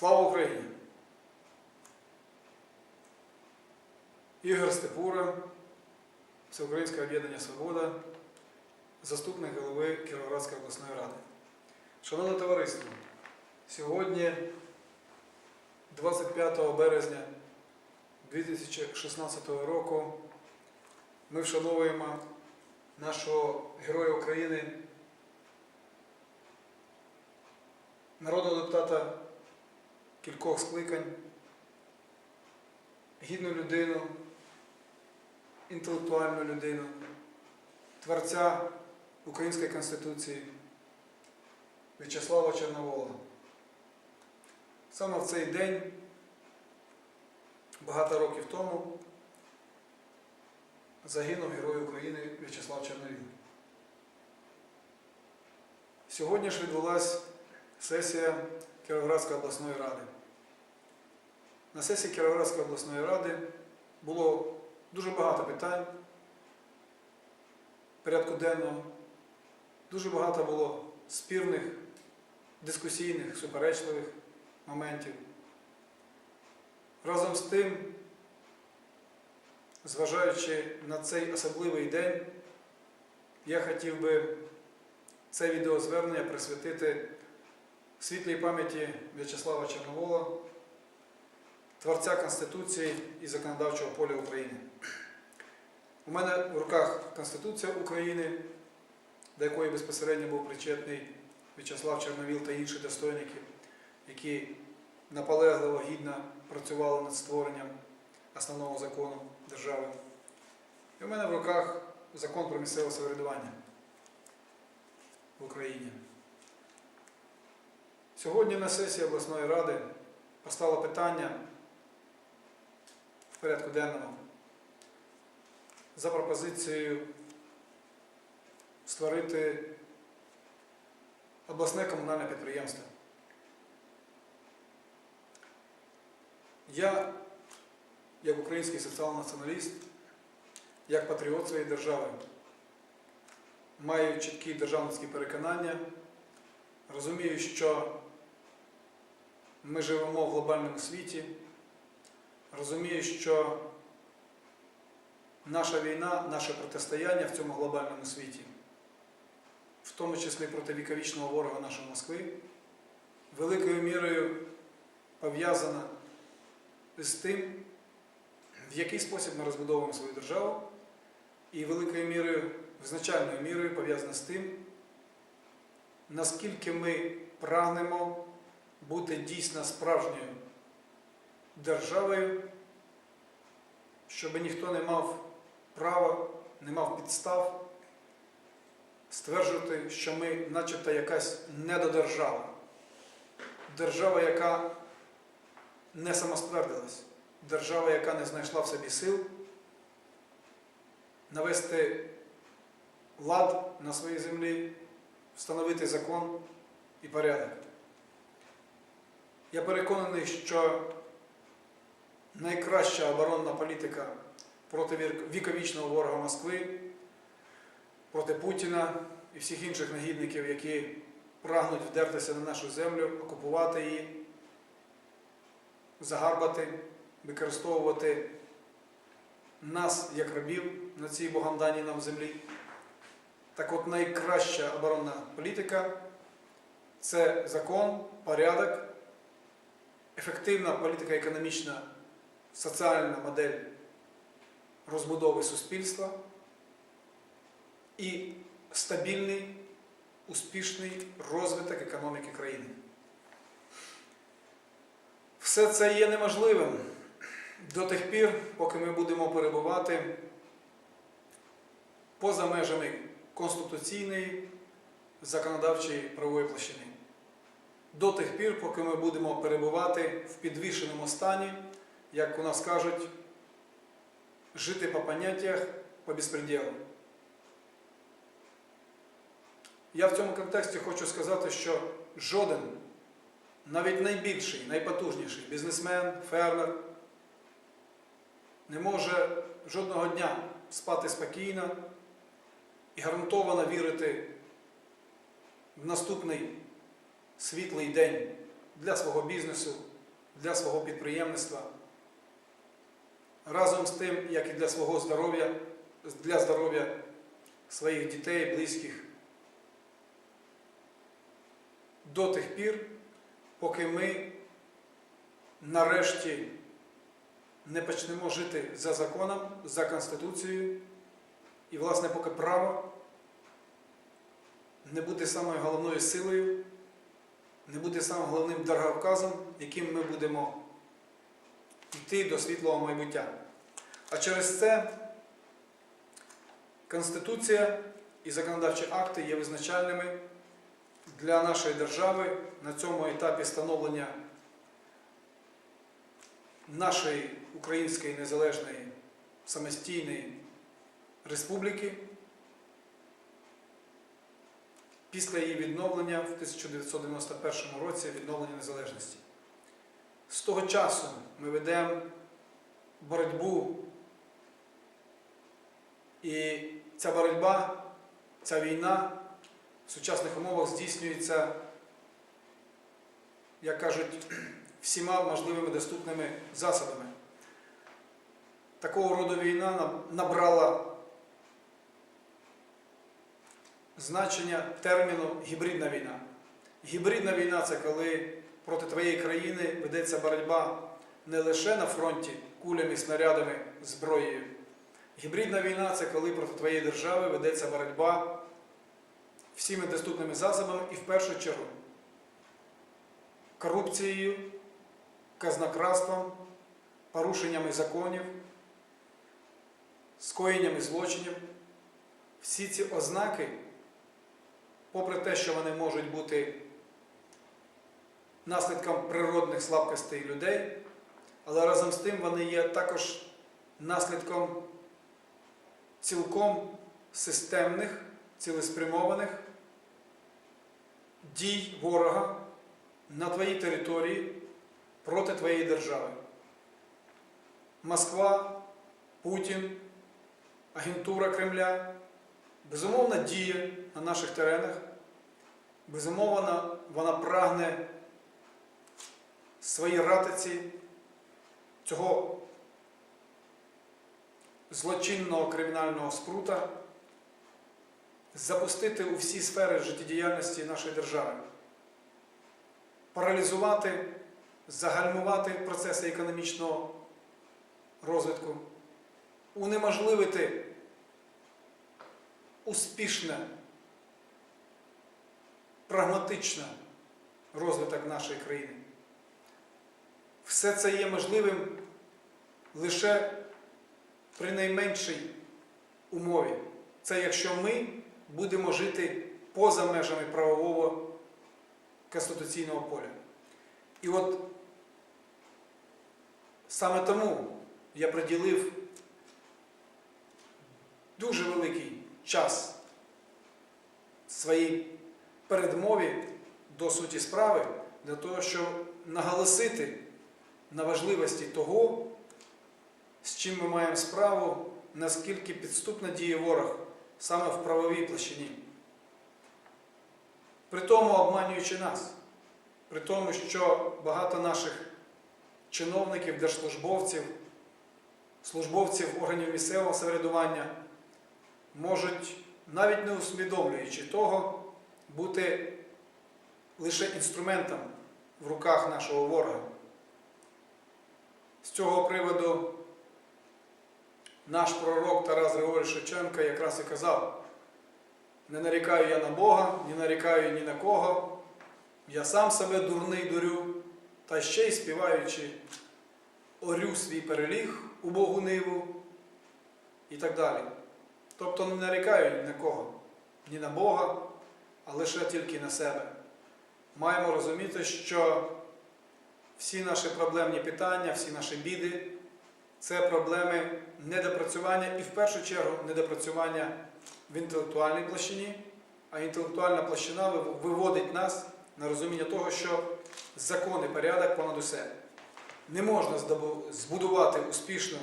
Слава Україні! Ігор Степура, Всеукраїнське об'єднання Свобода, заступник голови Кіровоградської обласної ради. Шановне товариство, сьогодні, 25 березня 2016 року, ми вшановуємо нашого Героя України, народного депутата кількох скликань, гідну людину, інтелектуальну людину, творця Української Конституції В'ячеслава Чорновола. Саме в цей день, багато років тому, загинув Герой України В'ячеслав Чорновіл. Сьогодні ж відбулася сесія Кіровоградської обласної ради. На сесії Кіровоградської обласної ради було дуже багато питань порядку денного, дуже багато було спірних, дискусійних, суперечливих моментів. Разом з тим, зважаючи на цей особливий день, я хотів би це відеозвернення присвятити світлій пам'яті В'ячеслава Чорновола, творця Конституції і законодавчого поля України. У мене в руках Конституція України, до якої безпосередньо був причетний В'ячеслав Чорновіл та інші достойники, які наполегливо гідно працювали над створенням основного закону держави. І у мене в руках закон про місцеве самоврядування в Україні. Сьогодні на сесії обласної ради постало питання в порядку денному за пропозицією створити обласне комунальне підприємство. Я, як український соціал-націоналіст, як патріот своєї держави, маю чіткі державницькі переконання, розумію, що ми живемо в глобальному світі, розумію, що наша війна, наше протистояння в цьому глобальному світі, в тому числі проти віковічного ворога нашої Москви, великою мірою пов'язана з тим, в який спосіб ми розбудовуємо свою державу, і великою мірою, визначальною мірою пов'язана з тим, наскільки ми прагнемо бути дійсно справжньою державою, щоб ніхто не мав права, не мав підстав стверджувати, що ми начебто якась недодержава. Держава, яка не самоствердилась, держава, яка не знайшла в собі сил навести лад на своїй землі, встановити закон і порядок. Я переконаний, що найкраща оборонна політика проти віковічного ворога Москви, проти Путіна і всіх інших негідників, які прагнуть вдертися на нашу землю, окупувати її, загарбати, використовувати нас як рабів на цій богам даній нам землі. Так от найкраща оборонна політика це закон, порядок, ефективна політика економічна, соціальна модель розбудови суспільства і стабільний, успішний розвиток економіки країни. Все це є неможливим до тих пір, поки ми будемо перебувати поза межами конституційної законодавчої правової площини. До тих пір, поки ми будемо перебувати в підвішеному стані, як у нас кажуть, жити по поняттях по безпреділу. Я в цьому контексті хочу сказати, що жоден, навіть найбільший, найпотужніший бізнесмен, фермер не може жодного дня спати спокійно і гарантовано вірити в наступний світлий день для свого бізнесу, для свого підприємництва. Разом з тим, як і для свого здоров'я, для здоров'я своїх дітей, близьких. До тих пір, поки ми нарешті не почнемо жити за законом, за Конституцією, і, власне, поки право не буде самою головною силою, не буде самим головним дороговказом, яким ми будемо йти до світлого майбуття. А через це Конституція і законодавчі акти є визначальними для нашої держави на цьому етапі становлення нашої української незалежної самостійної республіки після її відновлення в 1991 році відновлення незалежності. З того часу ми ведемо боротьбу, і ця боротьба, ця війна в сучасних умовах здійснюється, як кажуть, всіма можливими доступними засобами. Такого роду війна набрала значення терміну гібридна війна. Гібридна війна це коли проти твоєї країни ведеться боротьба не лише на фронті кулями, снарядами, зброєю. Гібридна війна це коли проти твоєї держави ведеться боротьба всіми доступними засобами і в першу чергу корупцією, казнократством, порушеннями законів, скоєннями злочинів. Всі ці ознаки, попри те, що вони можуть бути наслідком природних слабкостей людей, але разом з тим вони є також наслідком цілком системних, цілеспрямованих дій ворога на твоїй території проти твоєї держави. Москва, Путін, агентура Кремля безумовно діє на наших теренах, безумовно, вона прагне свої ратиці цього злочинного кримінального спрута запустити у всі сфери життєдіяльності нашої держави, паралізувати, загальмувати процеси економічного розвитку, унеможливити успішне, прагматичне розвиток нашої країни. Все це є можливим лише при найменшій умові. Це якщо ми будемо жити поза межами правового конституційного поля. І от саме тому я приділив дуже великий час своїй передмові до суті справи для того, щоб наголосити на важливості того, з чим ми маємо справу, наскільки підступно діє ворог саме в правовій площині. При тому обманюючи нас, при тому, що багато наших чиновників, держслужбовців, службовців органів місцевого самоврядування можуть, навіть не усвідомлюючи того, бути лише інструментом в руках нашого ворога. З цього приводу наш пророк Тарас Григорович Шевченко якраз і казав: не нарікаю я на Бога, не нарікаю ні на кого, я сам себе дурний дурю, та ще й співаючи, орю свій переліг у Богу ниву і так далі. Тобто не нарікаю ні на кого, ні на Бога, а лише тільки на себе. Маємо розуміти, що всі наші проблемні питання, всі наші біди це проблеми недопрацювання і в першу чергу недопрацювання в інтелектуальній площині, а інтелектуальна площина виводить нас на розуміння того, що закон і порядок понад усе. Не можна збудувати успішну,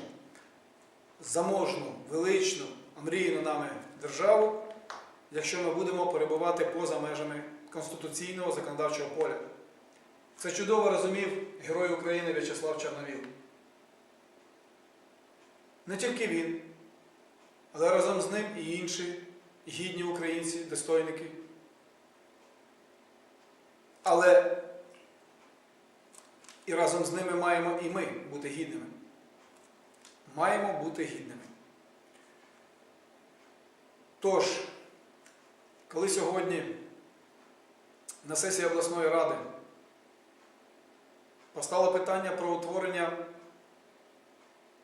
заможну, величну, омріяну нами державу, якщо ми будемо перебувати поза межами конституційного законодавчого поля. Це чудово розумів Герой України В'ячеслав Чорновіл. Не тільки він, але разом з ним і інші гідні українці, достойники. Але і разом з ними маємо і ми бути гідними. Маємо бути гідними. Тож, коли сьогодні на сесії обласної ради постало питання про утворення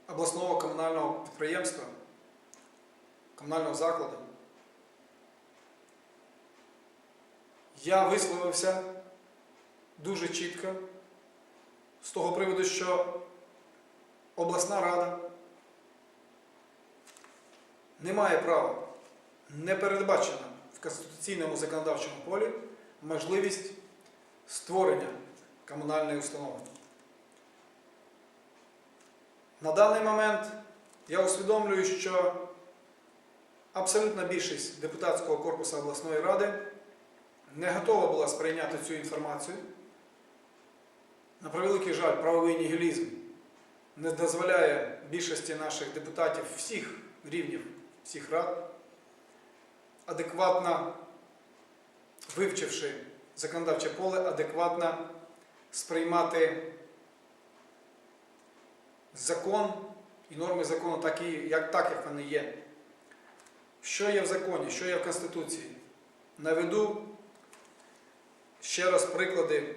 обласного комунального підприємства, комунального закладу, я висловився дуже чітко з того приводу, що обласна рада не має права, не передбачена конституційному законодавчому полі можливість створення комунальної установи. На даний момент я усвідомлюю, що абсолютна більшість депутатського корпусу обласної ради не готова була сприйняти цю інформацію. На превеликий жаль, правовий нігілізм не дозволяє більшості наших депутатів всіх рівнів, всіх рад, адекватно вивчивши законодавче поле, адекватно сприймати закон і норми закону такі, як, так, як вони є. Що є в законі, що є в Конституції? Наведу ще раз приклади,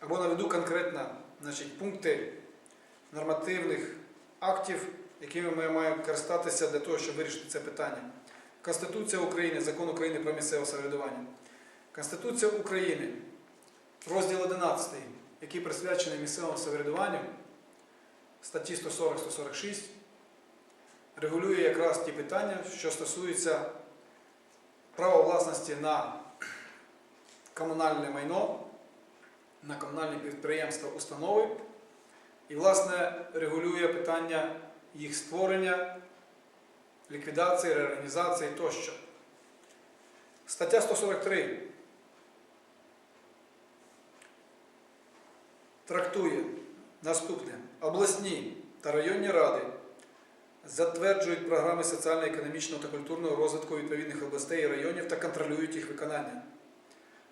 або наведу конкретно значить, пункти нормативних актів, якими ми маємо користатися для того, щоб вирішити це питання. Конституція України, Закон України про місцеве самоврядування. Конституція України, розділ 11, який присвячений місцевому самоврядуванню, статті 140-146, регулює якраз ті питання, що стосуються права власності на комунальне майно, на комунальні підприємства, установи, і, власне, регулює питання їх створення, ліквідації, реорганізації тощо. Стаття 143 трактує наступне. Обласні та районні ради затверджують програми соціально-економічного та культурного розвитку відповідних областей і районів та контролюють їх виконання.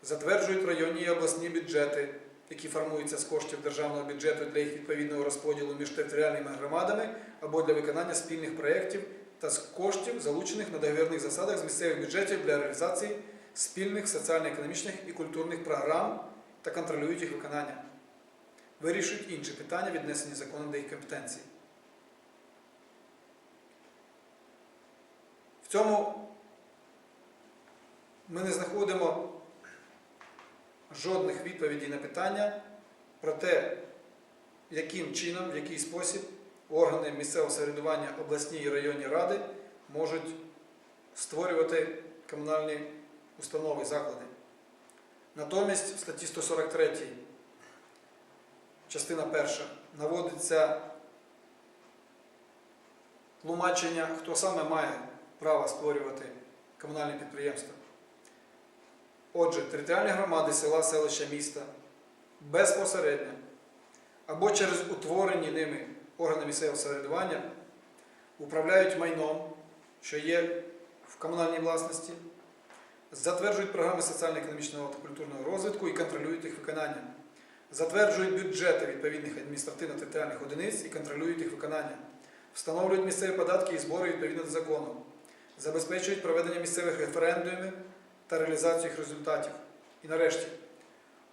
Затверджують районні і обласні бюджети, які формуються з коштів державного бюджету для їх відповідного розподілу між територіальними громадами або для виконання спільних проєктів та з коштів, залучених на договірних засадах з місцевих бюджетів для реалізації спільних соціально-економічних і культурних програм та контролюють їх виконання. Вирішують інші питання, віднесені законом до їх компетенції. В цьому ми не знаходимо жодних відповідей на питання про те, яким чином, в який спосіб органи місцевого самоврядування обласні і районні ради можуть створювати комунальні установи, заклади. Натомість в статті 143, частина перша, наводиться тлумачення, хто саме має право створювати комунальні підприємства. Отже, територіальні громади села, селища, міста безпосередньо або через утворені ними органи місцевого самоврядування управляють майном, що є в комунальній власності, затверджують програми соціально-економічного та культурного розвитку і контролюють їх виконання, затверджують бюджети відповідних адміністративно-територіальних одиниць і контролюють їх виконання, встановлюють місцеві податки і збори відповідно до закону, забезпечують проведення місцевих референдумів та реалізацію їх результатів. І нарешті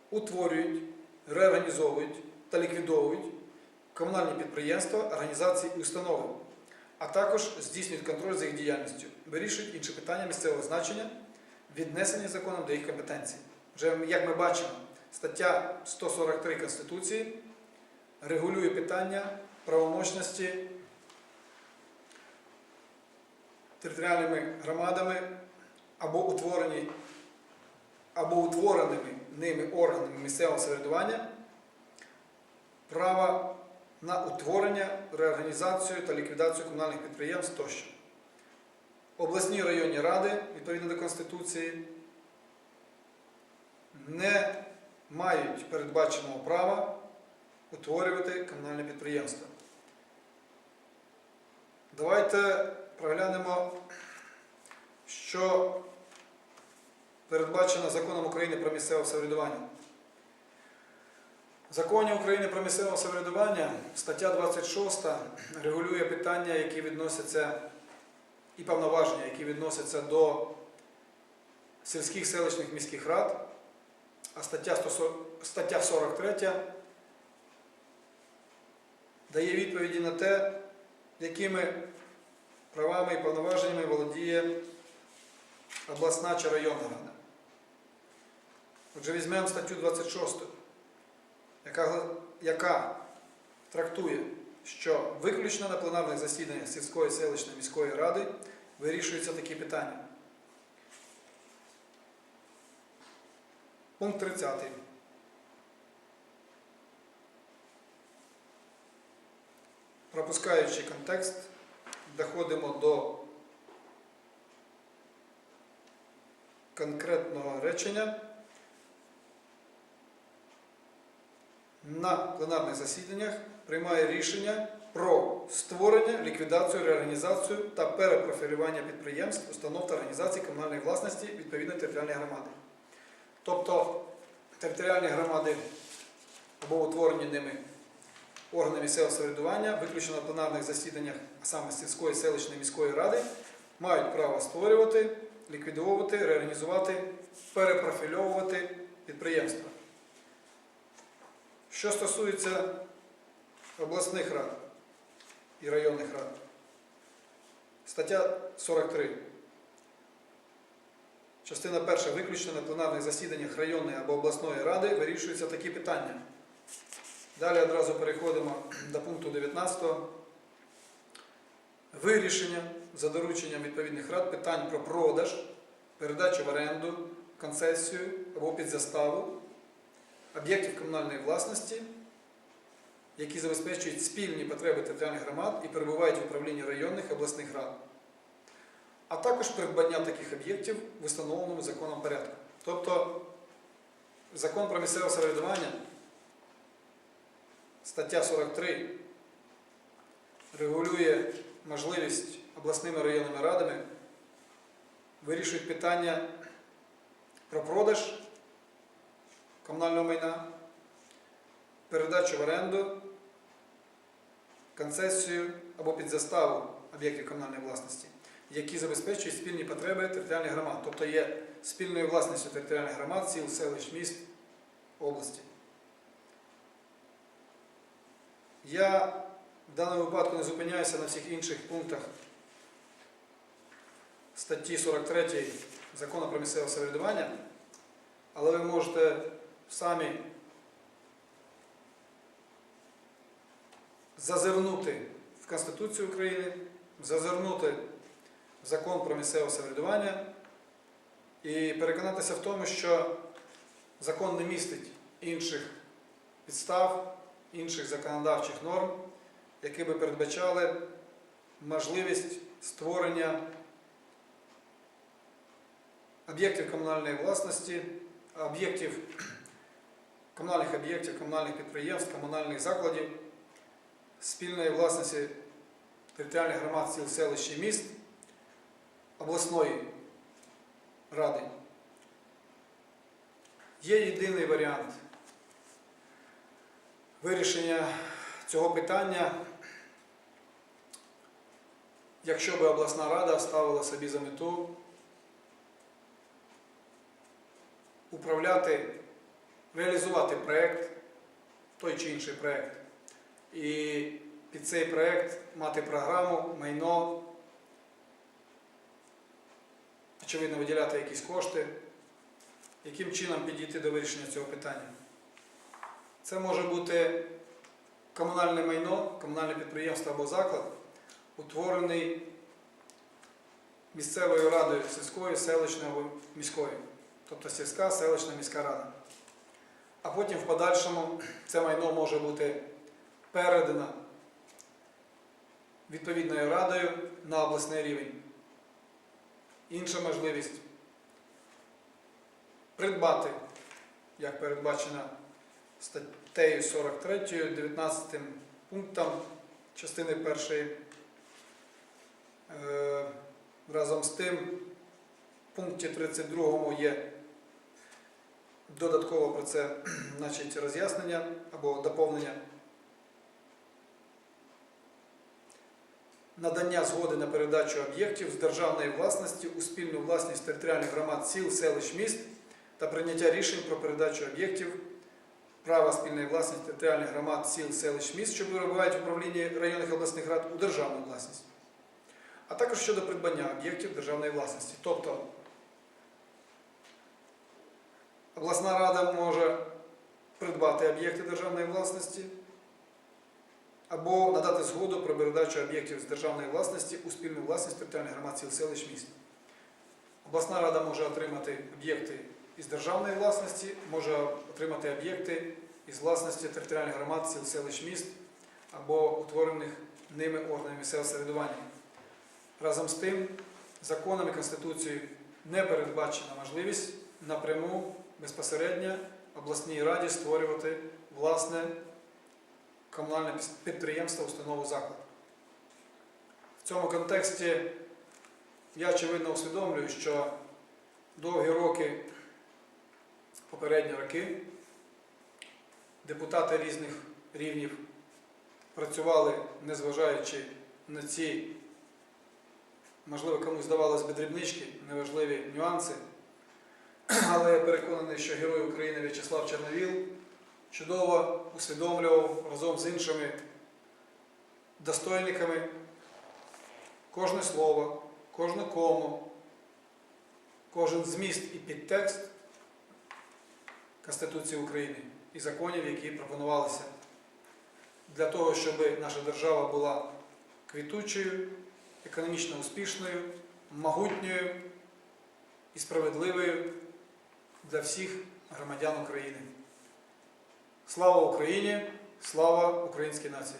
утворюють, реорганізовують та ліквідовують комунальні підприємства, організації і установи, а також здійснюють контроль за їх діяльністю, вирішують інші питання місцевого значення, віднесені законом до їх компетенцій. Вже, як ми бачимо, стаття 143 Конституції регулює питання правомощності територіальними громадами або утворені, або утвореними ними органами місцевого самоврядування права на утворення, реорганізацію та ліквідацію комунальних підприємств тощо. Обласні районні ради, відповідно до Конституції, не мають передбаченого права утворювати комунальне підприємство. Давайте проглянемо, що передбачено законом України про місцеве самоврядування. Законі України про місцеве самоврядування стаття 26 регулює питання, які відносяться і повноваження, які відносяться до сільських селищних міських рад, а стаття 140 стаття 43 дає відповіді на те, якими правами і повноваженнями володіє обласна чи районна рада. Отже, візьмемо статтю 26, яка, яка трактує, що виключно на пленарних засіданнях сільської селищної міської ради вирішуються такі питання. Пункт 30. Пропускаючи контекст, доходимо до конкретного речення. На пленарних засіданнях приймає рішення про створення, ліквідацію, реорганізацію та перепрофілювання підприємств, установ та організацій комунальної власності відповідної територіальної громади. Тобто територіальні громади або утворені ними органи місцевого самоврядування, виключно на пленарних засіданнях, а саме сільської, селищної міської ради, мають право створювати, ліквідовувати, реорганізувати, перепрофільовувати підприємства. Що стосується обласних рад і районних рад, стаття 43. Частина перша виключно на пленарних засіданнях районної або обласної ради вирішуються такі питання. Далі одразу переходимо до пункту 19. Вирішення за дорученням відповідних рад питань про продаж, передачу в оренду, концесію або під заставу об'єктів комунальної власності, які забезпечують спільні потреби територіальних громад і перебувають в управлінні районних обласних рад, а також придбання таких об'єктів в установленому законом порядку. Тобто закон про місцеве самоврядування, стаття 43, регулює можливість обласними районними радами вирішують питання про продаж комунального майна, передачу в оренду, концесію або під заставу об'єктів комунальної власності, які забезпечують спільні потреби територіальних громад, тобто є спільною власністю територіальних громад, сіл, селищ, міст, області. Я в даному випадку не зупиняюся на всіх інших пунктах статті 43 закону про місцеве самоврядування, але ви можете самі зазирнути в Конституцію України, зазирнути в закон про місцеве самоврядування і переконатися в тому, що закон не містить інших підстав, інших законодавчих норм, які би передбачали можливість створення об'єктів комунальної власності, об'єктів комунальних об'єктів, комунальних підприємств, комунальних закладів, спільної власності територіальних громад сіл, селищ і міст, обласної ради. Є єдиний варіант вирішення цього питання, якщо би обласна рада ставила собі за мету управляти, реалізувати проєкт, той чи інший проєкт. І під цей проєкт мати програму, майно, очевидно, виділяти якісь кошти, яким чином підійти до вирішення цього питання. Це може бути комунальне майно, комунальне підприємство або заклад, утворений місцевою радою сільської, селищної або міської, тобто сільська, селищна, міська рада. А потім в подальшому це майно може бути передано відповідною радою на обласний рівень. Інша можливість придбати як передбачено статтею 43, 19 пунктом частини першої. Е, Разом з тим, в пункті 32 є додатково про це значить, роз'яснення або доповнення. Надання згоди на передачу об'єктів з державної власності у спільну власність територіальних громад сіл, селищ, міст та прийняття рішень про передачу об'єктів права спільної власності територіальних громад сіл, селищ, міст, що перебувають в управлінні районних обласних рад у державну власність, а також щодо придбання об'єктів державної власності. Тобто обласна рада може придбати об'єкти державної власності або надати згоду про передачу об'єктів з державної власності у спільну власність територіальних громад сіл, селищ, міст. Обласна рада може отримати об'єкти із державної власності, може отримати об'єкти із власності територіальних громад, сіл, селищ, міст або утворених ними органів місцевого самоврядування. Разом з тим, законом і Конституцією не передбачена можливість напряму безпосередньо обласній раді створювати власне комунальне підприємство, установу заклад. В цьому контексті я очевидно усвідомлюю, що довгі роки, попередні роки, депутати різних рівнів працювали, незважаючи на ці, можливо, комусь здавалось би дрібнички, неважливі нюанси. Але я переконаний, що Герой України В'ячеслав Чорновіл чудово усвідомлював разом з іншими достойниками кожне слово, кожну кому, кожен зміст і підтекст Конституції України і законів, які пропонувалися. Для того, щоб наша держава була квітучою, економічно успішною, могутньою і справедливою для всіх громадян України. Слава Україні! Слава українській нації!